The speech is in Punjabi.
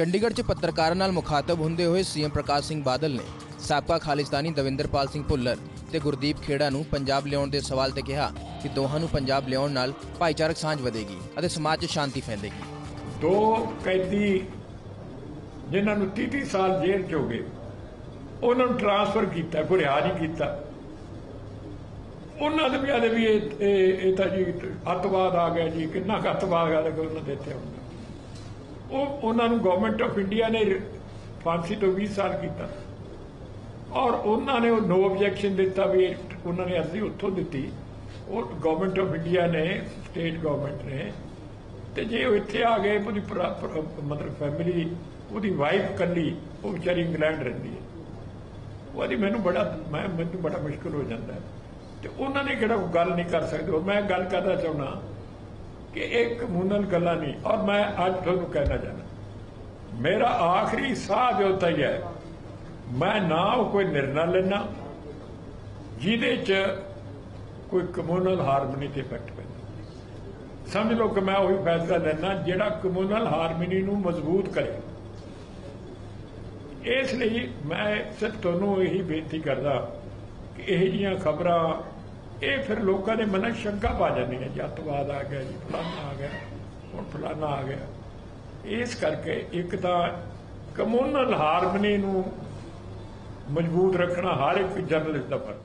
ਚੰਡੀਗੜ੍ਹ 'ਚ ਪੱਤਰਕਾਰਾਂ ਨਾਲ ਮੁਖਾਤਬ ਹੁੰਦੇ ਹੋਏ ਸੀਐਮ ਪ੍ਰਕਾਸ਼ ਸਿੰਘ ਬਾਦਲ ਨੇ ਸਾਬਕਾ ਖਾਲਿਸਤਾਨੀ ਦਵਿੰਦਰਪਾਲ ਸਿੰਘ ਭੁੱਲਰ ਤੇ ਗੁਰਦੀਪ ਖੇੜਾ ਨੂੰ ਪੰਜਾਬ ਲਿਆਉਣ ਦੇ ਸਵਾਲ ਤੇ ਕਿਹਾ ਕਿ ਦੋਹਾਂ ਨੂੰ ਪੰਜਾਬ ਲਿਆਉਣ ਨਾਲ ਭਾਈਚਾਰਕ ਸਾਂਝ ਵਧੇਗੀ ਅਤੇ ਸਮਾਜ 'ਚ ਸ਼ਾਂਤੀ ਫੈਲੇਗੀ। ਦੋ ਕੈਦੀ ਜਿਨ੍ਹਾਂ ਨੂੰ 30 30 ਸਾਲ ਜੇਲ੍ਹ 'ਚ ਹੋ ਗਏ, ਉਹਨਾਂ ਨੂੰ ਟ੍ਰਾਂਸਫਰ ਕੀਤਾ, ਕੋਈ ਰਿਹਾ ਨਹੀਂ ਕੀਤਾ। ਉਹਨਾਂ ਦੇ ਵੀ ਆਦੇ ਵੀ ਇਹ ਤਾਂ ਜੀ ਅੱਤਵਾਦ ਆ ਗਿਆ ਜੀ, ਕਿੰਨਾ ਕੁ ਅੱਤਵਾਦ ਆ ਗਿਆ ਉਹਨਾਂ ਦੇ ਇੱਥੇ ਹੁੰਦਾ ਉਹ ਉਹਨਾਂ ਨੂੰ ਗਵਰਨਮੈਂਟ ਆਫ ਇੰਡੀਆ ਨੇ ਫਾਂਸੀ ਤੋਂ 20 ਸਾਲ ਕੀਤਾ। ਔਰ ਉਹਨਾਂ ਨੇ ਉਹ ਨੋ ਆਬਜੈਕਸ਼ਨ ਦਿੱਤਾ ਵੀ ਉਹਨਾਂ ਨੇ ਅਰਜ਼ੀ ਉੱਥੋਂ ਦਿੱਤੀ। ਉਹ ਗਵਰਨਮੈਂਟ ਆਫ ਇੰਡੀਆ ਨੇ ਸਟੇਟ ਗਵਰਨਮੈਂਟ ਨੇ, ਤੇ ਜੇ ਉਹ ਇੱਥੇ ਆ ਗਏ, ਉਹਦੀ ਮਤਲਬ ਫੈਮਿਲੀ ਉਹਦੀ ਵਾਈਫ ਕੱਲੀ ਉਹ ਵਿਚਾਰੀ ਇੰਗਲੈਂਡ ਰਹਿੰਦੀ ਹੈ। ਉਹਦੀ ਮੈਨੂੰ ਬੜਾ, ਮੈਂ, ਮੈਨੂੰ ਬੜਾ ਮੁਸ਼ਕਲ ਹੋ ਜਾਂਦਾ ਤੇ ਉਹਨਾਂ ਨੇ ਕਿਹੜਾ ਗੱਲ ਨਹੀਂ ਕਰ ਸਕਦੇ। ਔਰ ਮੈਂ ਗੱਲ ਕਰਨਾ ਚਾਹੁੰਦਾ ਕਿ ਇਹ ਕਮੂਨਲ ਗੱਲਾਂ ਨਹੀਂ। ਔਰ ਮੈਂ ਅੱਜ ਤੁਹਾਨੂੰ ਕਹਿਣਾ ਚਾਹੁੰਦਾ, ਮੇਰਾ ਆਖਰੀ ਸਾਹ ਜੋ ਤੱਕ ਹੈ ਮੈਂ ਨਾ ਉਹ ਕੋਈ ਨਿਰਣਾ ਲੈਣਾ ਜਿਹਦੇ ਚ ਕੋਈ ਕਮੂਨਲ ਹਾਰਮਨੀ ਤੇ ਇਫੈਕਟ ਪੈਂਦਾ। ਸਮਝ ਲਓ ਕਿ ਮੈਂ ਉਹੀ ਫੈਸਲਾ ਲੈਣਾ ਜਿਹੜਾ ਕਮੂਨਲ ਹਾਰਮਨੀ ਨੂੰ ਮਜ਼ਬੂਤ ਕਰੇ। ਇਸ ਲਈ ਮੈਂ ਸਿਰਫ ਤੁਹਾਨੂੰ ਇਹੀ ਬੇਨਤੀ ਕਰਦਾ ਕਿ ਇਹ ਜੀਆਂ ਖਬਰਾਂ ਇਹ ਫਿਰ ਲੋਕਾਂ ਦੇ ਮਨਾਂ 'ਚ ਸ਼ੰਕਾ ਪਾ ਜਾਂਦੀਆਂ, ਜੀ, ਅੱਤਵਾਦ ਆ ਗਿਆ ਜੀ, ਫਲਾਨਾ ਆ ਗਿਆ, ਹੁਣ ਫਲਾਨਾ ਆ ਗਿਆ। ਇਸ ਕਰਕੇ ਇੱਕ ਤਾਂ ਕਮੋਨਲ ਹਾਰਮਨੀ ਨੂੰ ਮਜ਼ਬੂਤ ਰੱਖਣਾ ਹਰ ਇੱਕ ਜਰਨਲਿਸਟ ਦਾ ਫਰਜ਼।